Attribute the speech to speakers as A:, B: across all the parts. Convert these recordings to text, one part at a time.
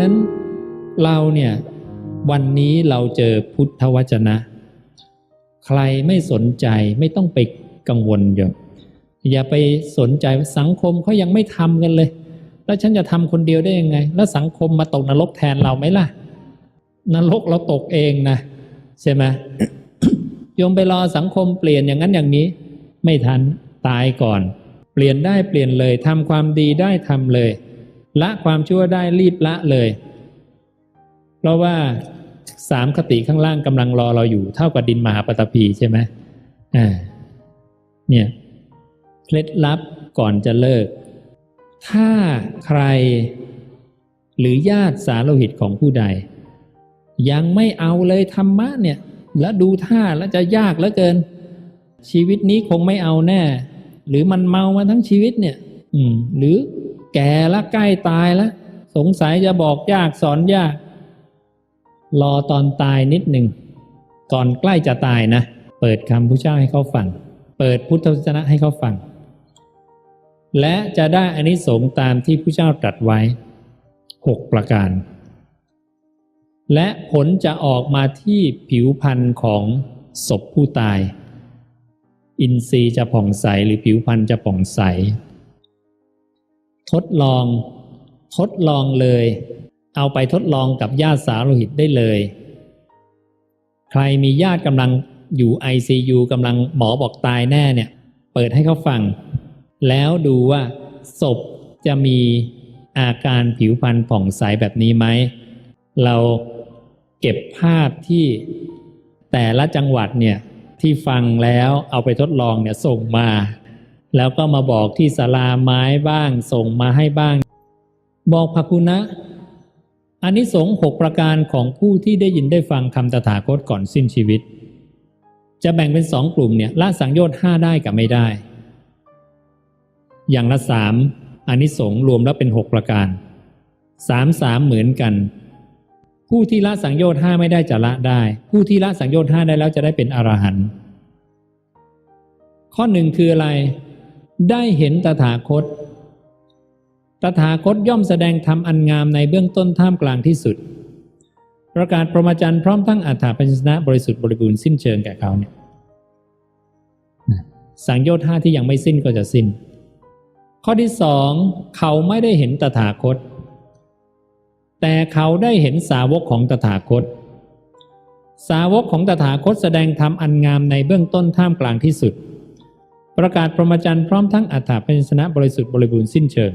A: นั้นเราเนี่ยวันนี้เราเจอพุทธวจนะ ใครไม่สนใจไม่ต้องไปกังวลอยู่อย่าไปสนใจสังคมเขายังไม่ทำกันเลย แล้วฉันจะทำคนเดียวได้ยังไง แล้วสังคมมาตกนรกแทนเราไหมล่ะ นรกเราตกเองนะ ใช่ไหมโยมไปรอสังคมเปลี่ยนอย่างนั้นอย่างนี้ ไม่ทันตายก่อน เปลี่ยนได้เปลี่ยนเลยทำความดีได้ทำเลย ละความชั่วได้รีบละเลย เพราะว่าสามคติข้างล่างกำลังรอเราอยู่เท่ากับดินมหาปฐพีใช่ไหมอ่าเนี่ยเคล็ดลับก่อนจะเลิก ถ้าใครหรือญาติสาโลหิตของผู้ใด ยังไม่เอาเลยธรรมะเนี่ย แล้วดูท่าแล้วจะยากเหลือเกิน ชีวิตนี้คงไม่เอาแน่ หรือมันเมามาทั้งชีวิตเนี่ย อืม หรือ แก่แล้วใกล้ตายแล้วสงสัยจะบอกยากสอนยาก รอตอนตายนิดหนึ่งก่อนใกล้จะตายนะ เปิดคำพระเจ้าให้เขาฟัง เปิดพุทธวจนะให้เขาฟัง และจะได้อานิสงส์ตามที่พระเจ้าตรัสไว้หกประการ และผลจะออกมาที่ผิวพรรณของศพผู้ตาย อินทรีย์จะผ่องใสหรือผิวพรรณจะผ่องใส ทดลอง ทดลองเลย เอาไปทดลองกับญาติสาโลหิตได้เลย ใครมีญาติกำลังอยู่ ICU กำลังหมอบอกตายแน่เนี่ย เปิดให้เขาฟัง แล้วดูว่า ศพจะมีอาการผิวพรรณผ่องใสแบบนี้ไหม เราเก็บภาพที่แต่ละจังหวัดเนี่ยที่ฟังแล้วเอาไปทดลองเนี่ยส่งมา แล้วก็มาบอกที่ศาลาไม้บ้าง ส่งมาให้บ้าง บอกพระคุณนะอันนี้สงส์หกประการของผู้ที่ได้ยินได้ฟังคำตถาคตก่อนสิ้นชีวิต จะแบ่งเป็นสองกลุ่มเนี่ยละสังโยชน์ห้าได้กับไม่ได้ อย่างละสามอันนี้สงส์รวมแล้วเป็นหกประการสามสามเหมือนกัน ผู้ที่ละสังโยชน์ห้าไม่ได้จะละได้ ผู้ที่ละสังโยชน์ห้าได้แล้วจะได้เป็นอรหันต์ข้อหนึ่งคืออะไร ได้เห็นตถาคต ตถาคตย่อมแสดงธรรมอันงามในเบื้องต้นท่ามกลางที่สุด ประกาศประมาจันพร้อมทั้งอัฏฐปัญชนะบริสุทธิ์บริบูรณ์สิ้นเชิงแก่เขาเนี่ยสังโยชน์ห้าที่ยังไม่สิ้นก็จะสิ้น ข้อที่สองเขาไม่ได้เห็นตถาคต แต่เขาได้เห็นสาวกของตถาคต สาวกของตถาคตแสดงธรรมอันงามในเบื้องต้นท่ามกลางที่สุด ประกาศพรหมจรรย์พร้อมทั้งอัฏฐปัญชนะบริสุทธิ์บริบูรณ์สิ้นเชิง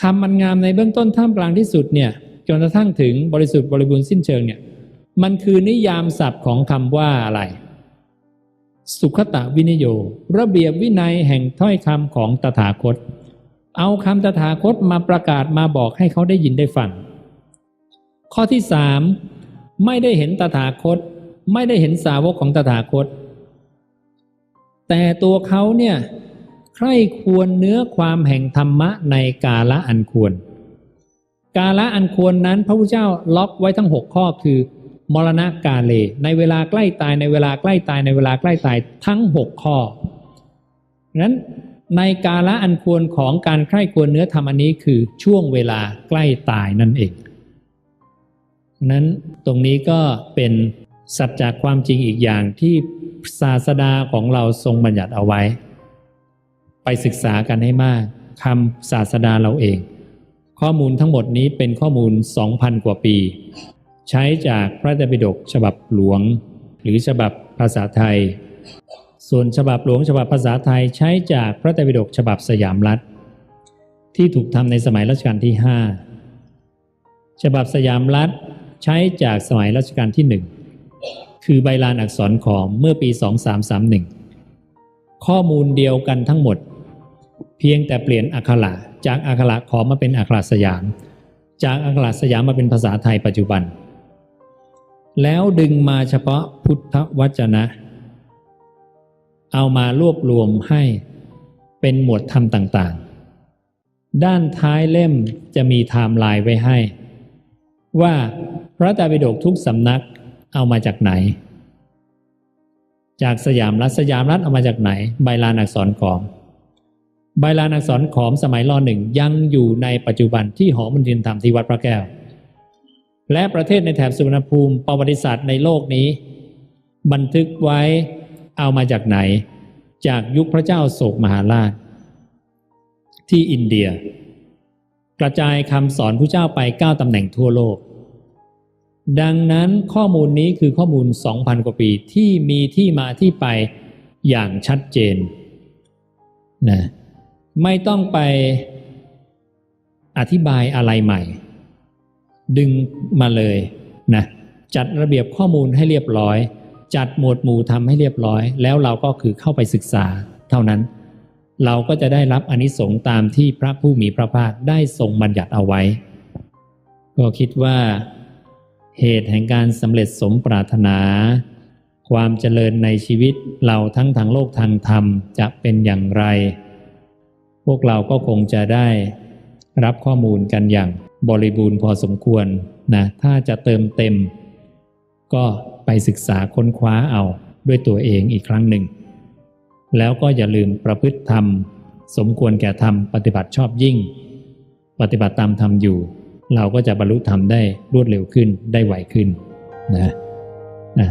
A: ทำมันงามในเบื้องต้นท่ามกลางที่สุดเนี่ยจนกระทั่งถึงบริสุทธิ์บริบูรณ์สิ้นเชิงเนี่ยมันคือนิยามศัพท์ของคำว่าอะไร สุขตะวินโย ระเบียบวินัยแห่งถ้อยคำของตถาคต เอาคำตถาคตมาประกาศมาบอกให้เขาได้ยินได้ฟัง ข้อที่สามไม่ได้เห็นตถาคต ไม่ได้เห็นสาวกของตถาคต แต่ตัวเขาเนี่ยใคร่ควรเนื้อความแห่งธรรมะในกาละอันควร กาละอันควรนั้นพระพุทธเจ้าล็อกไว้ทั้งหกข้อคือ มรณะกาเล ในเวลาใกล้ตายในเวลาใกล้ตายในเวลาใกล้ตายทั้งหกข้อนั้นในกาละอันควรของการใคร่ควรเนื้อธรรมอันนี้คือช่วงเวลาใกล้ตายนั่นเอง นั้นตรงนี้ก็เป็นสัจจากความจริงอีกอย่างที่ ศาสดาของเราทรงบัญญัติเอาไว้ ไปศึกษากันให้มากคำศาสดาเราเอง ข้อมูลทั้งหมดนี้เป็นข้อมูล 2,000 กว่าปี ใช้จากพระไตรปิฎกฉบับหลวง หรือฉบับภาษาไทย ส่วนฉบับหลวงฉบับภาษาไทยใช้จากพระไตรปิฎกฉบับสยามรัฐ ที่ถูกทำในสมัยรัชกาลที่ 5 ฉบับสยามรัฐใช้จากสมัยรัชกาลที่หนึ่ง คือใบลานอักษรขอมเมื่อปี 2331 ข้อมูลเดียวกันทั้งหมด เพียงแต่เปลี่ยนอักขระจากอักขระขอมมาเป็นอักขระสยาม จากอักขระสยามมาเป็นภาษาไทยปัจจุบัน แล้วดึงมาเฉพาะพุทธวจนะ เอามารวบรวมให้เป็นหมวดธรรมต่างๆ ด้านท้ายเล่มจะมีไทม์ไลน์ไว้ให้ ว่าพระตรปิฎกทุกสำนัก เอามาจากไหน จากสยามรัฐสยามรัฐเอามาจากไหน ใบลานอักษรขอม ใบลานอักษรขอมสมัยรอหนึ่งยังอยู่ในปัจจุบันที่หอมนทินธรรมที่วัดพระแก้ว และประเทศในแถบสุวรรณภูมิประวัติศาสตร์ในโลกนี้ บันทึกไว้เอามาจากไหน จากยุคพระเจ้าโศกมหาราช ที่อินเดีย กระจายคำสอนผู้เจ้าไป 9ตำแหน่งทั่วโลก ดังนั้นข้อมูลนี้คือข้อมูล 2,000 กว่าปีที่มีที่มาที่ไปอย่างชัดเจนนะไม่ต้องไปอธิบายอะไรใหม่ ดึงมาเลยนะจัดระเบียบข้อมูลให้เรียบร้อย จัดหมวดหมู่ทำให้เรียบร้อย แล้วเราก็คือเข้าไปศึกษาเท่านั้น เราก็จะได้รับอนิสงส์ตามที่พระผู้มีพระภาคได้ทรงบัญญัติเอาไว้ ก็คิดว่า เหตุแห่งการสำเร็จสมปรารถนา ความเจริญในชีวิตเราทั้งทางโลกทางธรรมจะเป็นอย่างไร พวกเราก็คงจะได้ รับข้อมูลกันอย่างบริบูรณ์พอสมควรนะถ้าจะเติมเต็ม ก็ไปศึกษาค้นคว้าเอาด้วยตัวเองอีกครั้งหนึ่ง แล้วก็อย่าลืมประพฤติธรรม สมควรแก่ธรรมปฏิบัติชอบยิ่ง ปฏิบัติตามธรรมอยู่ เราก็จะบรรลุธรรมได้รวดเร็วขึ้นได้ไวขึ้นนะอ่า